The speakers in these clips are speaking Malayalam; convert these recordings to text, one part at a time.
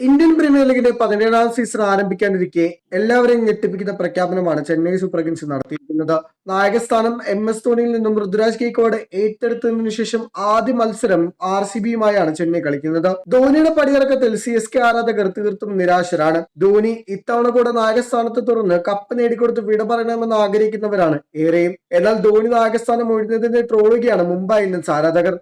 ഇന്ത്യൻ പ്രീമിയർ ലീഗിന്റെ പതിനേഴാം സീസൺ ആരംഭിക്കാനിരിക്കെ എല്ലാവരെയും ഞെട്ടിപ്പിക്കുന്ന പ്രഖ്യാപനമാണ് ചെന്നൈ സൂപ്പർ കിങ്സ് നടത്തിയിരിക്കുന്നത്. നായകസ്ഥാനം എം എസ് ധോണിയിൽ നിന്നും ഋതുരാജ് ഗെയ്ക്കോട് ഏറ്റെടുത്തതിനു ശേഷം ആദ്യ മത്സരം ആർ സി ബിയുമായാണ് ചെന്നൈ കളിക്കുന്നത്. ധോണിയുടെ പടിയിറക്കത്തിൽ സി എസ് കെ ആരാധകർ തീർത്തും നിരാശരാണ്. ധോണി ഇത്തവണ കൂടെ നായകസ്ഥാനത്ത് തുറന്ന് കപ്പ് നേടിക്കൊടുത്ത് വിട പറയണമെന്ന് ആഗ്രഹിക്കുന്നവരാണ് ഏറെയും. എന്നാൽ ധോണി നായകസ്ഥാനം ഒഴിഞ്ഞതിനെ ട്രോളുകയാണ് മുംബൈ ഇന്ത്യൻസ് ആരാധകർ.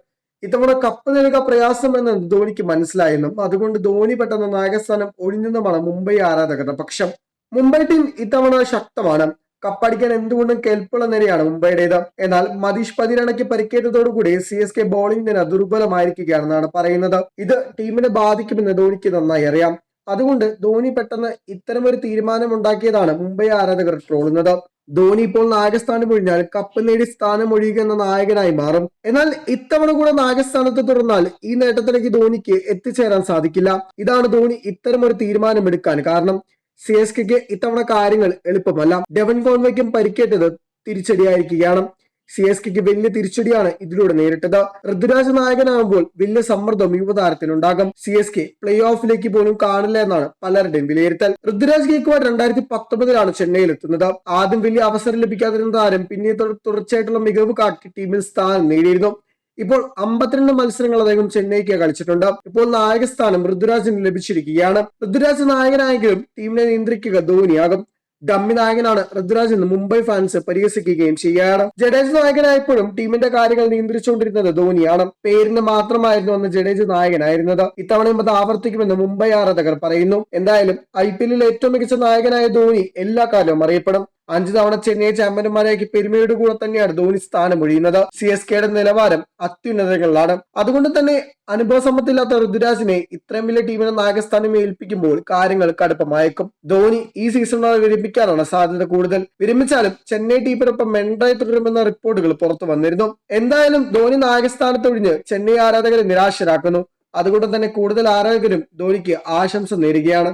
ഇത്തവണ കപ്പ് നേടുക പ്രയാസമെന്ന് ധോണിക്ക് മനസ്സിലായെന്നും അതുകൊണ്ട് ധോണി പെട്ടെന്ന് നായകസ്ഥാനം ഒഴിഞ്ഞെന്നുമാണ് മുംബൈ ആരാധകരുടെ പക്ഷം. മുംബൈ ടീം ഇത്തവണ ശക്തമാണ്. കപ്പടിക്കാൻ എന്തുകൊണ്ടും കെൽപ്പുള്ള നിരയാണ് മുംബൈയുടേത്. എന്നാൽ മതീഷ് പതിരണയ്ക്ക് പരിക്കേറ്റതോടുകൂടി സി എസ് കെ ബോളിംഗ് നില ദുർബലമായിരിക്കുകയാണെന്നാണ് പറയുന്നത്. ഇത് ടീമിനെ ബാധിക്കുമെന്ന് ധോണിക്ക് നന്നായി അറിയാം. അതുകൊണ്ട് ധോണി പെട്ടെന്ന് ഇത്തരമൊരു തീരുമാനമുണ്ടാക്കിയതാണ് മുംബൈ ആരാധകർ ട്രോളുന്നത്. ധോണി ഇപ്പോൾ നായകസ്ഥാനം ഒഴിഞ്ഞാൽ കപ്പ് നേടി സ്ഥാനം ഒഴിയുക നായകനായി മാറും. എന്നാൽ ഇത്തവണ കൂടെ നായകസ്ഥാനത്ത് തുടർന്നാൽ ഈ നേട്ടത്തിലേക്ക് ധോണിക്ക് എത്തിച്ചേരാൻ സാധിക്കില്ല. ഇതാണ് ധോണി ഇത്തരം ഒരു തീരുമാനമെടുക്കാൻ കാരണം. സി എസ് കെക്ക് ഇത്തവണ കാര്യങ്ങൾ എളുപ്പമല്ല. ഡെവൻ കോൺവയ്ക്കും പരിക്കേറ്റത് തിരിച്ചടിയായിരിക്കുകയാണ്. സി എസ് കെക്ക് വലിയ തിരിച്ചടിയാണ് ഇതിലൂടെ നേരിട്ടത്. ഋതുരാജ് നായകനാകുമ്പോൾ വലിയ സമ്മർദ്ദം യുവതാരത്തിനുണ്ടാകും. സി എസ് കെ പ്ലേ ഓഫിലേക്ക് പോലും കാണില്ല എന്നാണ് പലരുടെയും വിലയിരുത്തൽ. ഋതുരാജ് ഗേക്വാഡ് രണ്ടായിരത്തി പത്തൊമ്പതിലാണ് ചെന്നൈയിൽ എത്തുന്നത് ആദ്യം വലിയ അവസരം ലഭിക്കാതിരുന്ന താരം പിന്നീട് തുടർച്ചയായിട്ടുള്ള മികവ് കാട്ടി ടീമിൽ സ്ഥാനം നേടിയിരുന്നു. ഇപ്പോൾ അമ്പത്തിരണ്ട് മത്സരങ്ങൾ അദ്ദേഹം ചെന്നൈക്ക് കളിച്ചിട്ടുണ്ട്. ഇപ്പോൾ നായകസ്ഥാനം ഋതുരാജിന് ലഭിച്ചിരിക്കുകയാണ്. ഋതുരാജ് നായകനായെങ്കിലും ടീമിനെ നിയന്ത്രിക്കുക ധോണിയാകും ഡമ്മി നായകനാണ് ഋതുരാജ് എന്ന് മുംബൈ ഫാൻസ് പരിഹസിക്കുകയും ചെയ്യുകയാണ് ജഡേജ നായകനായപ്പോഴും ടീമിന്റെ കാര്യങ്ങൾ നിയന്ത്രിച്ചുകൊണ്ടിരുന്നത് ധോണിയാണ്. പേരിന് മാത്രമായിരുന്നു അന്ന് ജഡേജ് നായകനായിരുന്നത്. ഇത്തവണയും അത് ആവർത്തിക്കുമെന്ന് മുംബൈ ആരാധകർ പറയുന്നു. എന്തായാലും ഐ ഏറ്റവും മികച്ച നായകനായ ധോണി എല്ലാ കാലവും അറിയപ്പെടും. അഞ്ചു തവണ ചെന്നൈ ചാമ്പ്യന്മാരാക്കി പെരുമയുടെ കൂടെ തന്നെയാണ് ധോണി സ്ഥാനം ഒഴിയുന്നത്. സി എസ് കെയുടെ നിലവാരം അത്യുന്നതങ്ങളിലാണ്. അതുകൊണ്ട് തന്നെ അനുഭവ സമ്പത്തില്ലാത്ത ഋതുരാജിനെ ഇത്രയും വലിയ ടീമിനെ നായകസ്ഥാനം ഏൽപ്പിക്കുമ്പോൾ കാര്യങ്ങൾ കടുപ്പമായേക്കും. ധോണി ഈ സീസണിൽ വിരമിക്കാനാണ് സാധ്യത കൂടുതൽ. വിരമിച്ചാലും ചെന്നൈ ടീമിനൊപ്പം മെൻഡായി തുടരുമെന്ന റിപ്പോർട്ടുകൾ പുറത്തു വന്നിരുന്നു. എന്തായാലും ധോണി നായകസ്ഥാനത്തൊഴിഞ്ഞ് ചെന്നൈ ആരാധകരെ നിരാശരാക്കുന്നു. അതുകൊണ്ട് തന്നെ കൂടുതൽ ആരാധകരും ധോണിക്ക് ആശംസ നേരുകയാണ്.